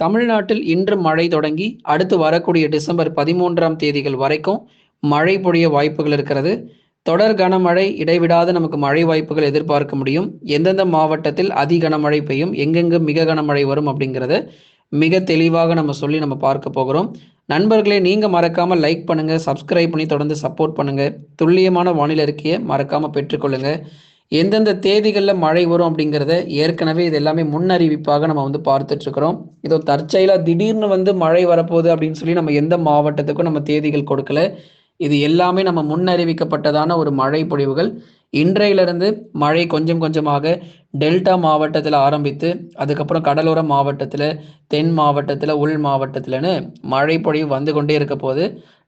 தமிழ்நாட்டில் இன்று மழை தொடங்கி அடுத்து வரக்கூடிய டிசம்பர் பதிமூன்றாம் தேதிகள் வரைக்கும் மழை பொழிய வாய்ப்புகள் இருக்கிறது. தொடர் கனமழை இடைவிடாத நமக்கு மழை வாய்ப்புகள் எதிர்பார்க்க முடியும். எந்தெந்த மாவட்டத்தில் அதி கனமழை பெய்யும் எங்கெங்கு மிக கனமழை வரும் அப்படிங்கிறத மிக தெளிவாக நம்ம சொல்லி நம்ம பார்க்க போகிறோம். நண்பர்களே நீங்கள் மறக்காமல் லைக் பண்ணுங்கள் சப்ஸ்கிரைப் பண்ணி தொடர்ந்து சப்போர்ட் பண்ணுங்கள் துல்லியமான வானிலை அறிக்கையை மறக்காமல் பெற்றுக்கொள்ளுங்கள் எந்தெந்த தேதிகளில் மழை வரும் அப்படிங்கிறத ஏற்கனவே இது எல்லாமே முன்னறிவிப்பாக நம்ம வந்து பார்த்துட்டு இருக்கிறோம் இதோ தற்செயலாக திடீர்னு வந்து மழை வரப்போகுது அப்படின்னு சொல்லி நம்ம எந்த மாவட்டத்துக்கும் நம்ம தேதிகள் கொடுக்கல. இது எல்லாமே நம்ம முன்னறிவிக்கப்பட்டதான ஒரு மழை பொழிவுகள். இன்றையிலிருந்து மழை கொஞ்சம் கொஞ்சமாக டெல்டா மாவட்டத்தில் ஆரம்பித்து அதுக்கப்புறம் கடலோர மாவட்டத்தில் தென் மாவட்டத்தில் உள் மாவட்டத்தில்னு மழை பொழிவு வந்து கொண்டே இருக்க போது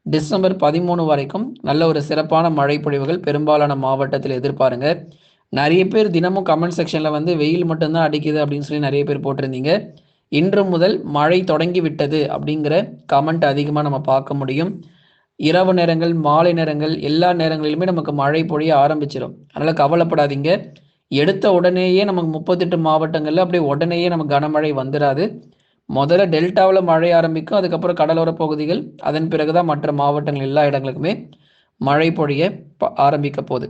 டிசம்பர் பதிமூணு வரைக்கும் நல்ல ஒரு சிறப்பான மழை பொழிவுகள் பெரும்பாலான மாவட்டத்தில் எதிர்பாருங்க. நிறைய பேர் தினமும் கமெண்ட் செக்ஷனில் வந்து வெயில் மட்டும்தான் அடிக்குது அப்படின்னு சொல்லி நிறைய பேர் போட்டிருந்தீங்க. இன்று முதல் மழை தொடங்கி விட்டது அப்படிங்கிற கமெண்ட் அதிகமாக நம்ம பார்க்க முடியும். இரவு நேரங்கள் மாலை நேரங்கள் எல்லா நேரங்களிலுமே நமக்கு மழை பொழிய ஆரம்பிச்சிடும் அதனால் கவலைப்படாதீங்க. எடுத்த உடனேயே நமக்கு முப்பத்தெட்டு மாவட்டங்களில் அப்படியே உடனேயே நமக்கு கனமழை வந்துடாது முதல்ல டெல்டாவில் மழை ஆரம்பிக்கும் அதுக்கப்புறம் கடலோர பகுதிகள் அதன் பிறகுதான் மற்ற மாவட்டங்கள் எல்லா இடங்களுக்குமே மழை பொழிய ஆரம்பிக்க போகுது.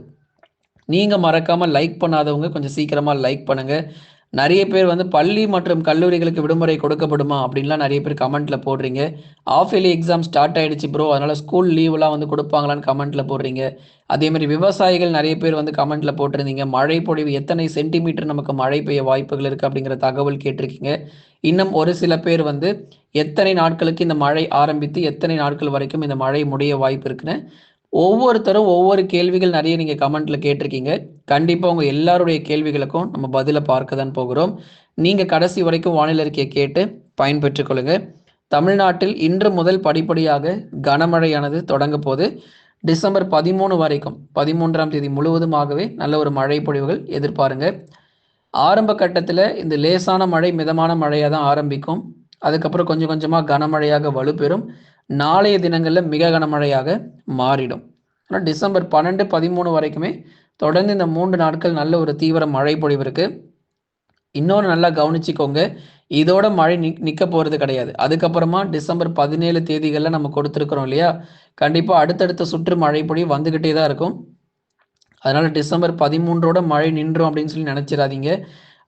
நீங்கள் மறக்காமல் லைக் பண்ணாதவங்க கொஞ்சம் சீக்கிரமாக லைக் பண்ணுங்கள் நிறைய பேர் வந்து பள்ளி மற்றும் கல்லூரிகளுக்கு விடுமுறை கொடுக்கப்படுமா அப்படின்லாம் நிறைய பேர் கமெண்ட்ல போடுறீங்க. ஆஃப் இயர்லி எக்ஸாம் ஸ்டார்ட் ஆயிடுச்சு ப்ரோ அதனால ஸ்கூல் லீவ்லாம் வந்து கொடுப்பாங்களான்னு கமெண்ட்ல போடுறீங்க. அதே மாதிரி விவசாயிகள் நிறைய பேர் வந்து கமெண்ட்ல போட்டிருந்தீங்க. மழை பொழிவு எத்தனை சென்டிமீட்டர் நமக்கு மழை பெய்ய வாய்ப்புகள் இருக்கு அப்படிங்கிற தகவல் கேட்டிருக்கீங்க. இன்னும் ஒரு சில பேர் வந்து எத்தனை நாட்களுக்கு இந்த மழை ஆரம்பித்து எத்தனை நாட்கள் வரைக்கும் இந்த மழை முடிய வாய்ப்பு இருக்குன்னு ஒவ்வொருத்தரும் ஒவ்வொரு கேள்விகள் நிறைய நீங்கள் கமெண்ட்டில் கேட்டிருக்கீங்க. கண்டிப்பாக உங்கள் எல்லாருடைய கேள்விகளுக்கும் நம்ம பதிலை பார்க்க தான் போகிறோம். நீங்கள் கடைசி வரைக்கும் வானிலை அறிக்கையை கேட்டு பயன்பெற்றுக் கொள்ளுங்க. தமிழ்நாட்டில் இன்று முதல் படிப்படியாக கனமழையானது தொடங்க போது டிசம்பர் பதிமூணு வரைக்கும் பதிமூன்றாம் தேதி முழுவதுமாகவே நல்ல ஒரு மழை பொழிவுகள் எதிர்பாருங்க. ஆரம்ப கட்டத்தில் இந்த லேசான மழை மிதமான மழையாக தான் ஆரம்பிக்கும். அதுக்கப்புறம் கொஞ்சம் கொஞ்சமாக கனமழையாக வலுப்பெறும். நாளைய தினங்களில் மிக கனமழையாக மாறிடும். ஆனால் டிசம்பர் பன்னெண்டு பதிமூணு வரைக்குமே தொடர்ந்து இந்த மூன்று நாட்கள் நல்ல ஒரு தீவிர மழை பொழிவு இருக்கு. இன்னொன்று நல்லா கவனிச்சுக்கோங்க இதோட மழை நிக் நிற்க போகிறது கிடையாது. அதுக்கப்புறமா டிசம்பர் பதினேழு தேதிகளில் நம்ம கொடுத்துருக்குறோம் இல்லையா? கண்டிப்பாக அடுத்தடுத்த சுற்று மழை பொழிவு வந்துக்கிட்டே தான் இருக்கும். அதனால டிசம்பர் பதிமூன்றோட மழை நின்றோம் அப்படின்னு சொல்லி நினச்சிடாதீங்க.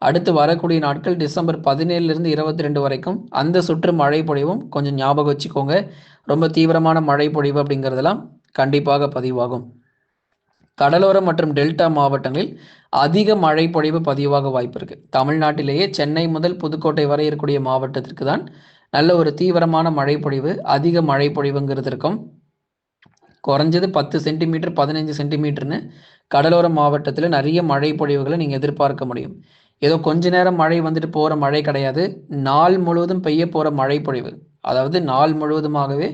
அடுத்து வரக்கூடிய நாட்கள் டிசம்பர் பதினேழுலேருந்து இருபத்தி ரெண்டு வரைக்கும் அந்த சுற்று மழை பொழிவும் கொஞ்சம் ஞாபகம் வச்சுக்கோங்க. ரொம்ப தீவிரமான மழை பொழிவு அப்படிங்கிறதெல்லாம் கண்டிப்பாக பதிவாகும். கடலோரம் மற்றும் டெல்டா மாவட்டங்களில் அதிக மழை பொழிவு பதிவாக வாய்ப்பு இருக்கு. தமிழ்நாட்டிலேயே சென்னை முதல் புதுக்கோட்டை வரை இருக்கக்கூடிய மாவட்டத்திற்கு தான் நல்ல ஒரு தீவிரமான மழை பொழிவு அதிக மழை பொழிவுங்கிறது இருக்கும். குறைஞ்சது பத்து சென்டிமீட்டர் பதினஞ்சு சென்டிமீட்டர்னு கடலோர மாவட்டத்தில் நிறைய மழை பொழிவுகளை நீங்கள் எதிர்பார்க்க முடியும். ஏதோ கொஞ்ச நேரம் மழை வந்துட்டு போகிற மழை கிடையாது. நாள் முழுவதும் பெய்ய போகிற மழை பொழிவு. அதாவது நாள் முழுவதுமாகவே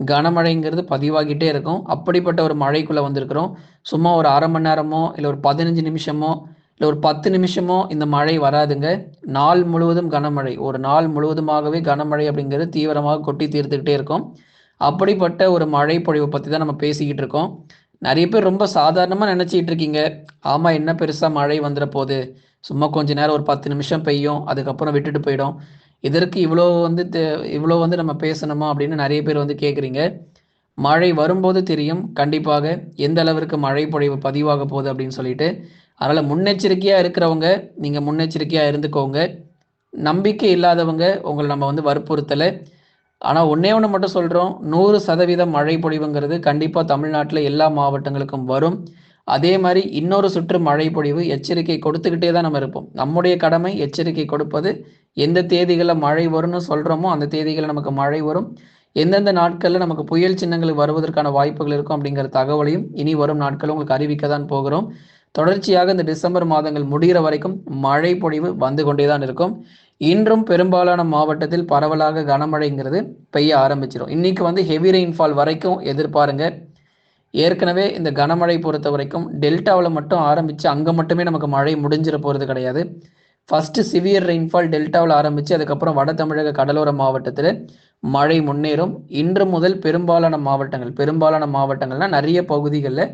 கனமழைங்கிறது பதிவாகிட்டே இருக்கும். அப்படிப்பட்ட ஒரு மழைக்குள்ளே வந்திருக்கிறோம். சும்மா ஒரு அரை மணி நேரமோ இல்லை ஒரு பதினஞ்சு நிமிஷமோ இல்லை ஒரு பத்து நிமிஷமோ இந்த மழை வராதுங்க. நாள் முழுவதும் கனமழை. ஒரு நாள் முழுவதுமாகவே கனமழை அப்படிங்கிறது தீவிரமாக கொட்டி தீர்த்துக்கிட்டே இருக்கும். அப்படிப்பட்ட ஒரு மழை பொழிவை பற்றி தான் நம்ம பேசிக்கிட்டு இருக்கோம். நிறைய பேர் ரொம்ப சாதாரணமாக நினச்சிக்கிட்டு இருக்கீங்க. ஆமாம் என்ன பெருசாக மழை வந்துட போகுது சும்மா கொஞ்ச நேரம் ஒரு பத்து நிமிஷம் பெய்யும். அதுக்கப்புறம் விட்டுட்டு போயிடும். இதற்கு இவ்வளோ வந்து இவ்வளோ வந்து நம்ம பேசணுமா அப்படின்னு நிறைய பேர் வந்து கேட்குறீங்க மழை வரும்போது தெரியும். கண்டிப்பாக எந்த அளவிற்கு மழை பொழிவு பதிவாக போகுது அப்படின்னு சொல்லிட்டு. அதனால் முன்னெச்சரிக்கையாக இருக்கிறவங்க நீங்கள் முன்னெச்சரிக்கையாக இருந்துக்கோங்க. நம்பிக்கை இல்லாதவங்க உங்களை நம்ம வந்து வற்புறுத்தலை. ஆனால் ஒன்றே ஒன்று மட்டும் சொல்கிறோம் நூறு சதவீதம் மழை பொழிவுங்கிறது கண்டிப்பாக தமிழ்நாட்டில் எல்லா மாவட்டங்களுக்கும் வரும். அதே மாதிரி இன்னொரு சுற்று மழை பொழிவு எச்சரிக்கை கொடுத்துக்கிட்டே தான் நம்ம இருப்போம். நம்முடைய கடமை எச்சரிக்கை கொடுப்பது எந்த தேதிகளில் மழை வரும்னு சொல்கிறோமோ அந்த தேதிகளில் நமக்கு மழை வரும். எந்தெந்த நாட்களில் நமக்கு புயல் சின்னங்கள் வருவதற்கான வாய்ப்புகள் இருக்கும் அப்படிங்கிற தகவலையும் இனி வரும் நாட்களும் உங்களுக்கு அறிவிக்க தான் போகிறோம். தொடர்ச்சியாக இந்த டிசம்பர் மாதங்கள் முடிகிற வரைக்கும் மழை பொழிவு வந்து கொண்டே தான் இருக்கும். இன்றும் பெரும்பாலான மாவட்டத்தில் பரவலாக கனமழைங்கிறது பெய்ய ஆரம்பிச்சிடும் இன்னைக்கு வந்து ஹெவி ரெயின்ஃபால் வரைக்கும் எதிர்பாருங்க. ஏற்கனவே இந்த கனமழை பொறுத்த வரைக்கும் டெல்டாவில் மட்டும் ஆரம்பித்து அங்கே மட்டுமே நமக்கு மழை முடிஞ்சிட போகிறது கிடையாது. ஃபர்ஸ்ட் சிவியர் ரெயின்ஃபால் டெல்டாவில் ஆரம்பித்து அதுக்கப்புறம் வட தமிழக கடலோர மாவட்டத்தில் மழை முன்னேறும். இன்று முதல் பெரும்பாலான மாவட்டங்கள் பெரும்பாலான மாவட்டங்கள்னா நிறைய பகுதிகளில்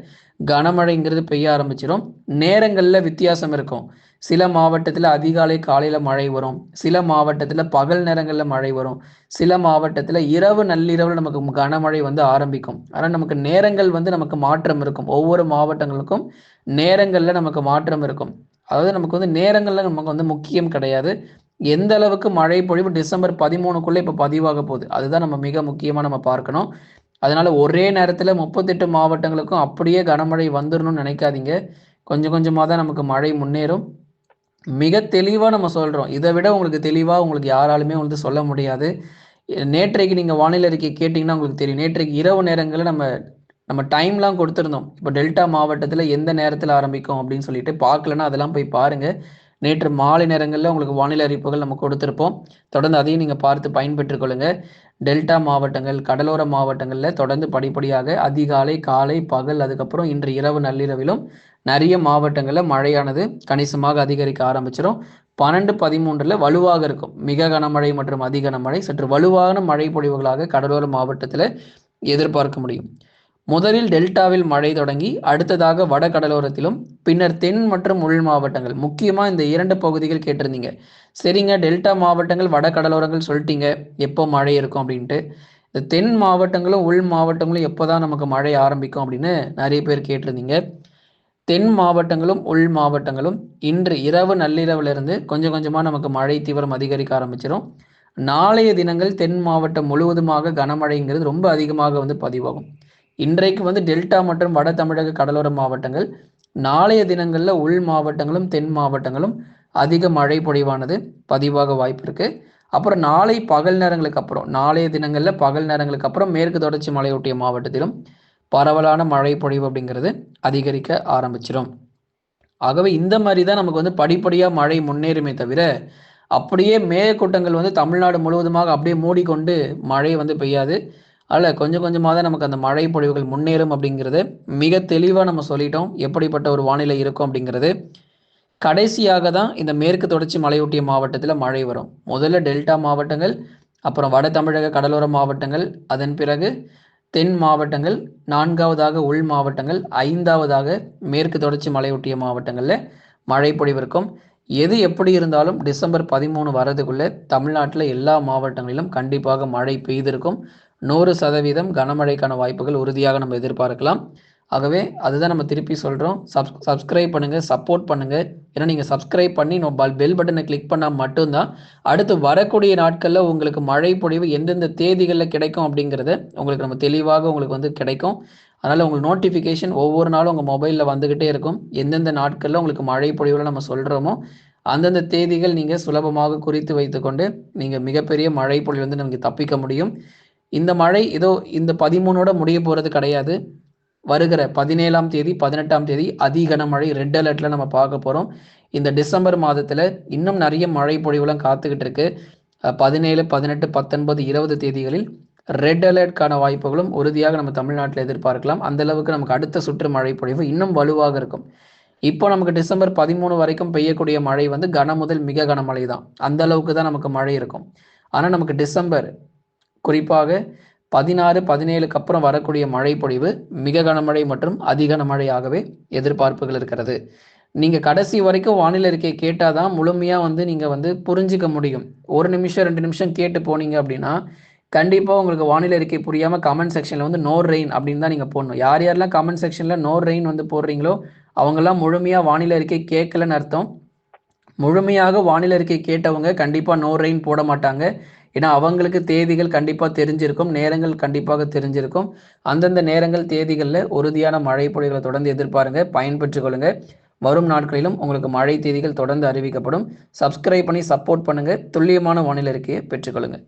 கனமழைங்கிறது பெய்ய ஆரம்பிச்சிடும் நேரங்களில் வித்தியாசம் இருக்கும். சில மாவட்டத்தில் அதிகாலை காலையில் மழை வரும். சில மாவட்டத்தில் பகல் நேரங்களில் மழை வரும். சில மாவட்டத்தில் இரவு நள்ளிரவில் நமக்கு கனமழை வந்து ஆரம்பிக்கும். ஆனால் நமக்கு நேரங்கள் வந்து நமக்கு மாற்றம் இருக்கும். ஒவ்வொரு மாவட்டங்களுக்கும் நேரங்களில் நமக்கு மாற்றம் இருக்கும். அதாவது நமக்கு வந்து நேரங்களில் நமக்கு வந்து முக்கியம் கிடையாது. எந்த அளவுக்கு மழை பொழிவு டிசம்பர் பதிமூணுக்குள்ளே இப்போ பதிவாக போகுது அதுதான் நம்ம மிக முக்கியமாக நம்ம பார்க்கணும். அதனால் ஒரே நேரத்தில் முப்பத்தெட்டு மாவட்டங்களுக்கும் அப்படியே கனமழை வந்துடணும்னு நினைக்காதீங்க. கொஞ்சம் கொஞ்சமாக தான் நமக்கு மழை முன்னேறும். மிக தெளிவாக நம்ம சொல்கிறோம் இதை விட உங்களுக்கு தெளிவாக உங்களுக்கு யாராலுமே வந்து சொல்ல முடியாது. நேற்றைக்கு நீங்கள் வானிலை அறிக்கை கேட்டிங்கன்னா உங்களுக்கு தெரியும். நேற்றைக்கு இரவு நேரங்களில் நம்ம நம்ம டைம்லாம் கொடுத்துருந்தோம். இப்போ டெல்டா மாவட்டத்தில் எந்த நேரத்தில் ஆரம்பிக்கும் அப்படின்னு சொல்லிட்டு பார்க்கலன்னா அதெல்லாம் போய் பாருங்கள் நேற்று மாலை நேரங்களில் உங்களுக்கு வானிலை அறிவிப்புகள் நம்ம கொடுத்துருப்போம். தொடர்ந்து அதையும் நீங்கள் பார்த்து பயன்பெற்றுக் கொள்ளுங்கள் டெல்டா மாவட்டங்கள் கடலோர மாவட்டங்களில் தொடர்ந்து படிப்படியாக அதிகாலை காலை பகல் அதுக்கப்புறம் இன்று இரவு நள்ளிரவிலும் நிறைய மாவட்டங்களில் மழையானது கணிசமாக அதிகரிக்க ஆரம்பிச்சிடும் பன்னெண்டு பதிமூன்றில் வலுவாக இருக்கும். மிக கனமழை மற்றும் அதி கனமழை. சற்று வலுவான மழை பொழிவுகளாக கடலோர மாவட்டத்தில் எதிர்பார்க்க முடியும். முதலில் டெல்டாவில் மழை தொடங்கி அடுத்ததாக வட கடலோரத்திலும் பின்னர் தென் மற்றும் உள் மாவட்டங்கள். முக்கியமாக இந்த இரண்டு பகுதிகள் கேட்டிருந்தீங்க. சரிங்க டெல்டா மாவட்டங்கள் வட கடலோரங்கள் சொல்லிட்டீங்க. எப்போ மழை இருக்கும் அப்படின்ட்டு. இந்த தென் மாவட்டங்களும் உள் மாவட்டங்களும் எப்போ தான் நமக்கு மழை ஆரம்பிக்கும் அப்படின்னு நிறைய பேர் கேட்டிருந்தீங்க. தென் மாவட்டங்களும் உள் மாவட்டங்களும் இன்று இரவு நள்ளிரவிலிருந்து கொஞ்சம் கொஞ்சமாக நமக்கு மழை தீவிரம் அதிகரிக்க ஆரம்பிச்சிடும் நாளைய தினங்கள் தென் மாவட்டம் முழுவதுமாக கனமழைங்கிறது ரொம்ப அதிகமாக வந்து பதிவாகும். இன்றைக்கு வந்து டெல்டா மற்றும் வட தமிழக கடலோர மாவட்டங்கள் நாளைய தினங்களில் உள் மாவட்டங்களும் தென் மாவட்டங்களும் அதிக மழை பொழிவானது பதிவாக வாய்ப்பு இருக்கு. அப்புறம் நாளை பகல் நேரங்களுக்கு அப்புறம் நாளைய தினங்களில் பகல் நேரங்களுக்கு அப்புறம் மேற்கு தொடர்ச்சி மலையொட்டிய மாவட்டத்திலும் பரவலான மழை பொழிவு அப்படிங்கிறது அதிகரிக்க ஆரம்பிச்சிடும் ஆகவே இந்த மாதிரி தான் நமக்கு வந்து படிப்படியாக மழை முன்னேறுமே தவிர அப்படியே மேகக்கூட்டங்கள் வந்து தமிழ்நாடு முழுவதுமாக அப்படியே மூடிக்கொண்டு மழை வந்து பெய்யாது. அதில் கொஞ்சம் கொஞ்சமாக தான் நமக்கு அந்த மழை பொழிவுகள் முன்னேறும் அப்படிங்கிறது மிக தெளிவாக நம்ம சொல்லிட்டோம். எப்படிப்பட்ட ஒரு வானிலை இருக்கும் அப்படிங்கிறது. கடைசியாக தான் இந்த மேற்கு தொடர்ச்சி மலையொட்டிய மாவட்டத்தில் மழை வரும். முதல்ல டெல்டா மாவட்டங்கள் அப்புறம் வட தமிழக கடலோர மாவட்டங்கள் அதன் பிறகு தென் மாவட்டங்கள் நான்காவதாக உள் மாவட்டங்கள் ஐந்தாவதாக மேற்கு தொடர்ச்சி மலையொட்டிய மாவட்டங்களில் மழை பொழிவிருக்கும் எது எப்படி இருந்தாலும் டிசம்பர் பதிமூணு வரதுக்குள்ளே தமிழ்நாட்டில் எல்லா மாவட்டங்களிலும் கண்டிப்பாக மழை பெய்திருக்கும். நூறு சதவீதம் கனமழைக்கான வாய்ப்புகள் உறுதியாக நம்ம எதிர்பார்க்கலாம். ஆகவே அதுதான் நம்ம திருப்பி சொல்கிறோம் சப் சப்ஸ்கிரைப் பண்ணுங்கள் சப்போர்ட் பண்ணுங்கள் ஏன்னா நீங்கள் சப்ஸ்கிரைப் பண்ணி நம்ம பெல் பட்டனை கிளிக் பண்ணால் மட்டும்தான் அடுத்து வரக்கூடிய நாட்களில் உங்களுக்கு மழை பொழிவு எந்தெந்த தேதிகளில் கிடைக்கும் அப்படிங்கிறத உங்களுக்கு நம்ம தெளிவாக உங்களுக்கு வந்து கிடைக்கும். அதனால் உங்களுக்கு நோட்டிஃபிகேஷன் ஒவ்வொரு நாளும் உங்கள் மொபைலில் வந்துக்கிட்டே இருக்கும். எந்தெந்த நாட்களில் உங்களுக்கு மழை பொழிவில் நம்ம சொல்கிறோமோ அந்தந்த தேதிகள் நீங்கள் சுலபமாக குறித்து வைத்துக்கொண்டு நீங்கள் மிகப்பெரிய மழை பொழிவு வந்து நமக்கு தப்பிக்க முடியும். இந்த மழை ஏதோ இந்த பதிமூணோட முடிய போகிறது கிடையாது. வருகிற பதினேழாம் தேதி பதினெட்டாம் தேதி அதிகன மழை ரெட் அலர்ட்ல நம்ம பார்க்க போகிறோம் இந்த டிசம்பர் மாதத்தில் இன்னும் நிறைய மழை பொழிவுலாம் காத்துக்கிட்டு இருக்கு. பதினேழு பதினெட்டு பத்தொன்பது இருபது தேதிகளில் ரெட் அலர்ட்கான வாய்ப்புகளும் உறுதியாக நம்ம தமிழ்நாட்டில் எதிர்பார்க்கலாம். அந்த அளவுக்கு நமக்கு அடுத்த சுற்று மழை பொழிவு இன்னும் வலுவாக இருக்கும். இப்போ நமக்கு டிசம்பர் பதிமூணு வரைக்கும் பெய்யக்கூடிய மழை வந்து கன முதல் மிக கனமழை தான் அந்த அளவுக்கு தான் நமக்கு மழை இருக்கும். ஆனால் நமக்கு டிசம்பர் குறிப்பாக பதினாறு பதினேழுக்கு அப்புறம் வரக்கூடிய மழை பொழிவு மிக கனமழை மற்றும் அதிகனமழையாகவே எதிர்பார்ப்புகள் இருக்கிறது. நீங்கள் கடைசி வரைக்கும் வானிலை அறிக்கை கேட்டால் தான் முழுமையாக வந்து நீங்கள் வந்து புரிஞ்சிக்க முடியும். ஒரு நிமிஷம் ரெண்டு நிமிஷம் கேட்டு போனீங்க அப்படின்னா கண்டிப்பாக உங்களுக்கு வானிலை அறிக்கை புரியாமல் கமெண்ட் செக்ஷனில் வந்து நோ ரெயின் அப்படின்னு தான் நீங்கள் போடணும். யார் யாரெல்லாம் கமெண்ட் செக்ஷனில் நோ ரெயின் வந்து போடுறீங்களோ அவங்கெல்லாம் முழுமையாக வானிலை அறிக்கை கேட்கலன்னு அர்த்தம். முழுமையாக வானிலை அறிக்கை கேட்டவங்க கண்டிப்பாக நோ ரெயின் போட மாட்டாங்க. ஏன்னா அவங்களுக்கு தேதிகள் கண்டிப்பாக தெரிஞ்சிருக்கும் நேரங்கள் கண்டிப்பாக தெரிஞ்சிருக்கும். அந்தந்த நேரங்கள் தேதிகளில் உறுதியான மழை பொழிகளை தொடர்ந்து எதிர்பாருங்க பயன்பெற்று கொள்ளுங்க. வரும் நாட்களிலும் உங்களுக்கு மழை தேதிகள் தொடர்ந்து அறிவிக்கப்படும். சப்ஸ்கிரைப் பண்ணி சப்போர்ட் பண்ணுங்க. துல்லியமான வானிலை அறிக்கையை பெற்றுக்கொள்ளுங்க